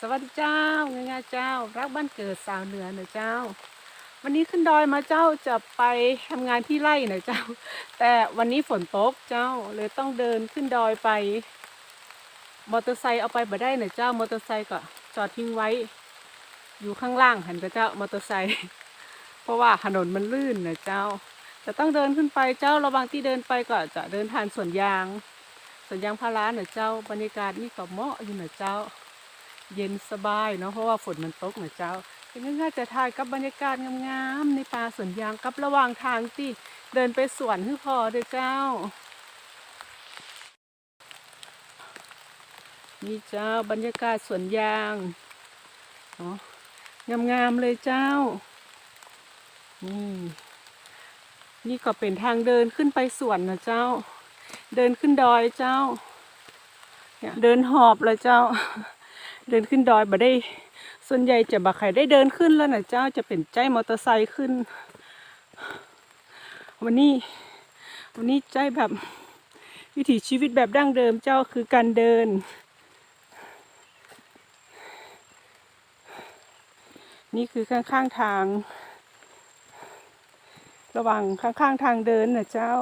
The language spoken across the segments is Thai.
สวัสดีเจ้าเงยาเจ้า รักบ้านเกิดสาวเหนือหน่อยเจ้า วันนี้ขึ้นดอยมาเจ้าจะไปทำงานที่ไร่หน่อยเจ้า แต่วันนี้ฝนตกเจ้าเลยต้องเดินขึ้นดอยไป มอเตอร์ไซค์เอาไปบ่ได้หน่อยเจ้ามอเตอร์ไซค์ก็จอดทิ้งไว้ อยู่ข้างล่างหันกับเจ้ามอเตอร์ไซค์เพราะว่าถนนมันลื่นนะเจ้าแต่ต้องเดินขึ้นไปเจ้าระวังที่เดินไปก็จะเดินผ่านสวนยางสวนยางพาราหน่อยเจ้าบรรยากาศนี่ก็เหมาะอยู่หน่อยเจ้า เย็นสบายเนาะเพราะว่าฝนมันตกเหน่อยเจ้าเป็นง่ายๆจะถ่ายกับบรรยากาศงามๆในป่าสวนยางกับระหว่างทางที่เดินไปสวนฮือพอเด้อเจ้า นี่เจ้าบรรยากาศสวนยางเนาะงามๆเลยเจ้านี่นี่ก็เป็นทางเดินขึ้นไปสวนนะเจ้า เดินขึ้นดอยเจ้าเดินหอบเลยเจ้า เดินขึ้นดอยบ่ได้ ส่วนใหญ่จะบ่ใครได้เดินขึ้นแล้วนะเจ้าจะเป็นใจมอเตอร์ไซค์ขึ้น วันนี้ วันนี้ใจแบบวิถีชีวิตแบบดั้งเดิมเจ้าคือการเดิน นี่คือข้างๆทาง ระหว่างข้างๆทางเดินนะเจ้า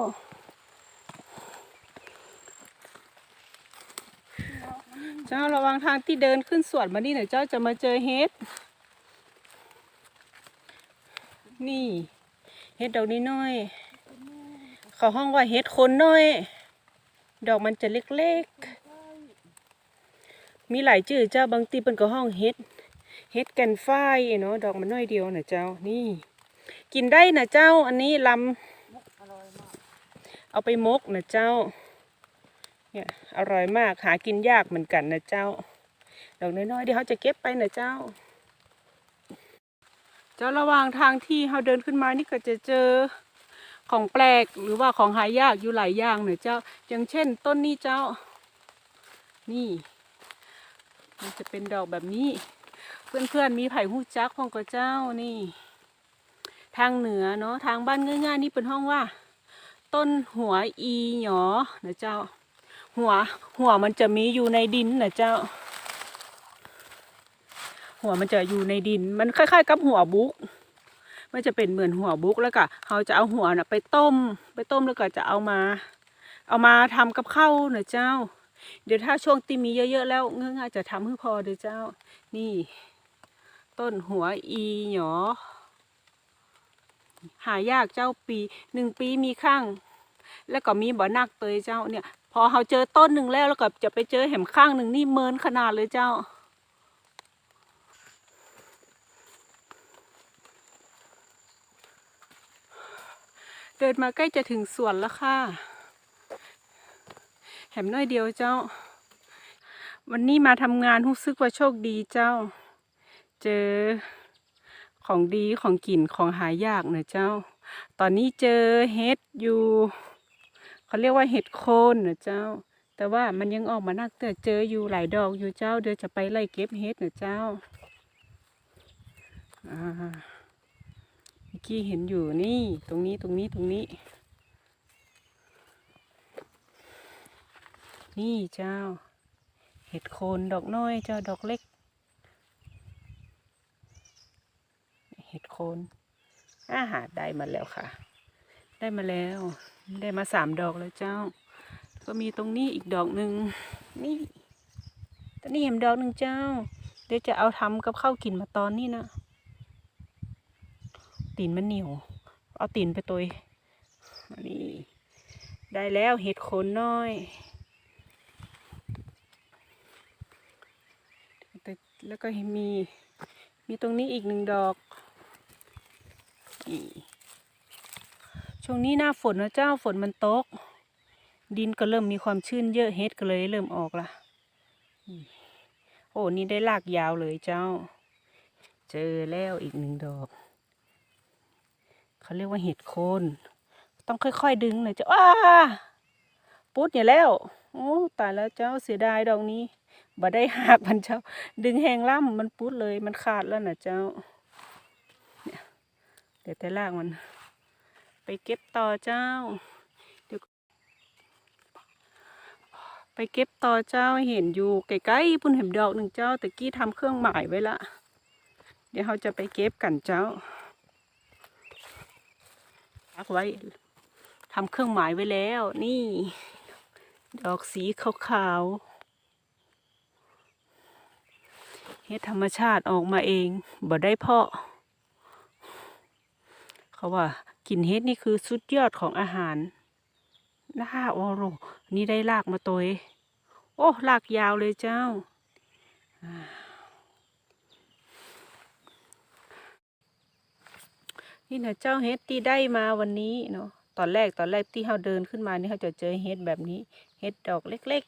เจ้าระวังทางที่เดินขึ้นสวนมานี่หน่อยเจ้าจะมาเจอเฮ็ด นี่เฮ็ดดอกนี้น้อย เขาห้องว่าเฮ็ดคนน้อย ดอกมันจะเล็กๆ มีหลายชื่อเจ้าบางทีเป็นก็ห้องเฮ็ด เฮ็ดแกันฝ้ายเนาะดอกมันน้อยเดียวนะเจ้า นี่ กินได้นะเจ้า อันนี้ลำเอาไปมกนะเจ้า เนี่ย อร่อยมากหากินยากเหมือนกันนะเจ้าดอกน้อยๆเดี๋ยวเขาจะเก็บไปนะเจ้า เจ้าระหว่างทางที่เขาเดินขึ้นมานี่ก็จะเจอของแปลกหรือว่าของหายากอยู่หลายอย่างเนะเจ้า อย่างเช่น ต้นนี้เจ้า นี่ มันจะเป็นดอกแบบนี้ เพื่อนๆมีไผ่หูจักของกับเจ้านี่ ทางเหนือเนาะทางบ้านง่ายๆนี่เป็นห้องว่า ต้นหัวอีหยอนะเจ้า หัว หัวมันจะมีอยู่ในดินนะเจ้า หัวมันจะอยู่ในดิน มันคล้าย ๆ กับหัวบุกมันจะเป็นเหมือนหัวบุกแล้วก็เขาจะเอาหัวน่ะไปต้ม ไปต้มแล้วก็จะเอามา เอามาทำกับข้าวนะเจ้า เดี๋ยวถ้าช่วงตีมีเยอะ ๆ แล้วเงื่อจะทำให้พอเด้อเจ้า นี่ ต้นหัวอีหยอหายากเจ้าปีหนึ่งปีมีข้าง แล้วก็มีบ่อนักเตยเจ้าเนี่ย พอเขาเจอต้นหนึ่งแล้วแล้วก็จะไปเจอแหมข้างหนึ่งนี่เมินขนาดเลยเจ้า เดินมาใกล้จะถึงสวนแล้วค่ะ แหมน้อยเดียวเจ้า วันนี้มาทำงานรู้สึกว่าโชคดีเจ้า เจอของดีของกินของหายากเนอะเจ้า ตอนนี้เจอเห็ดอยู่ เขาเรียกว่าเห็ดโคนนะเจ้า แต่ว่ามันยังออกมานักแต่เจออยู่หลายดอกอยู่เจ้า เดี๋ยวจะไปไล่เก็บเห็ดนะเจ้าอ่าเมื่อกี้เห็นอยู่นี่ ตรงนี้ตรงนี้ตรงนี้ นี่เจ้า เห็ดโคนดอกน้อยเจ้าดอกเล็ก เห็ดโคนอาหารได้มาแล้วค่ะ ได้มาแล้ว ได้มาสามดอกแล้วเจ้า ก็มีตรงนี้อีกดอกหนึ่งนี่ตอนนี้เห็นดอกหนึ่งเจ้า เดี๋ยวจะเอาทำกับข้าวกินมาตอนนี้นะตีนมันเหนียว เอาตีนไปตัวนี่ได้แล้วเห็ดโคนน้อยแต่แล้วก็มีมีตรงนี้อีกหนึ่งดอกนี่ ช่วงนี้หน้าฝนนะเจ้าฝนมันตก ดินก็เริ่มมีความชื้นเยอะเฮ็ดก็เลยเริ่มออกละโอ้นี่ได้ลากยาวเลยเจ้า เจอแล้วอีกหนึ่งดอก เขาเรียกว่าเห็ดโคน ต้องค่อยๆดึงหน่อยเจ้าอ้าปุ๊ดอย่าแล้ว โอ้ตายแล้วเจ้าเสียดายดอกนี้บ่ได้หักมันเจ้า ดึงแหงล่ำมันปุ๊ดเลยมันขาดแล้วนะเจ้าเนี่ยเดี๋ยวแต่ลากมัน ไปเก็บต่อเจ้า ไปเก็บต่อเจ้าเห็นอยู่ใกล้ๆปุ่นเห็นดอกหนึ่งเจ้าแต่กี้ทำเครื่องหมายไว้ละ เดี๋ยวเราจะไปเก็บกันเจ้าพักไว้ทำเครื่องหมายไว้แล้ว นี่ ดอกสีขาวๆเฮ็ดธรรมชาติออกมาเองบ่ได้เพาะเขาว่า กลิ่นเฮ็ดนี่คือสุดยอดของอาหารน่าโอ้โหนี่ได้ลากมาตัวเองโอ้ลากยาวเลยเจ้า นี่นะเจ้าเฮ็ดที่ได้มาวันนี้เนาะตอนแรกตอนแรกที่เขาเดินขึ้นมานี่เขาจะเจอเฮ็ดแบบนี้ เฮ็ดดอกเล็ก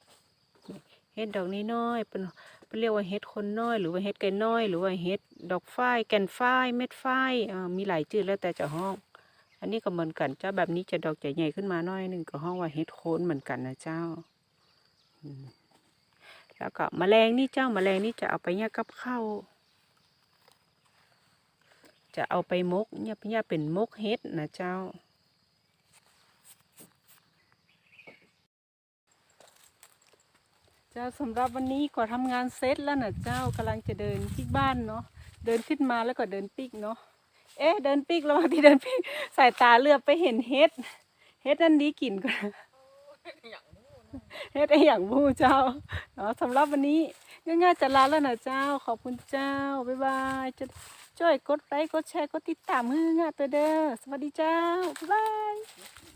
ๆ เฮ็ดดอกนี้น้อยเป็นเป็น เรียกว่าเฮ็ดคนน้อย หรือว่าเฮ็ดไก่น้อย หรือว่าเฮ็ดดอกฝ้ายแก่นฝ้ายเม็ดฝ้ายมีหลายชื่อแล้วแต่จะห้อง อันนี้ก็เหมือนกันเจ้าแบบนี้จะดอกใหญ่ขึ้นมาหน้อยหนึ่งก็ห้องว่าเฮ็ดโคนเหมือนกันนะเจ้าแล้วก็แมลงนี่เจ้าแมลงนี่จะเอาไปย่ากับข้าวจะเอาไปมกเนี่ยเนี่ยเป็นมกเฮ็ดนะเจ้า จ้าสำหรับวันนี้ก็ทำงานเสร็จแล้วนะเจ้ากำลังจะเดินที่บ้านเนาะเดินขึ้นมาแล้วก็เดินปิกเนาะเอ๊ะเดินปิกระหว่างที่เดินปิกสายตาเลือบไปเห็นเฮ็ดเฮ็ดอันนี้กลิ่นก็เฮ็ดไออย่างบูเจ้าเนาะสำหรับวันนี้ง่ายๆจะลาแล้วนะเจ้า ขอบคุณเจ้าบ๊ายบายจะช่วยกดไลค์กดแชร์กดติดตามมืองะตัวเด้อสวัสดีเจ้าบ๊ายบาย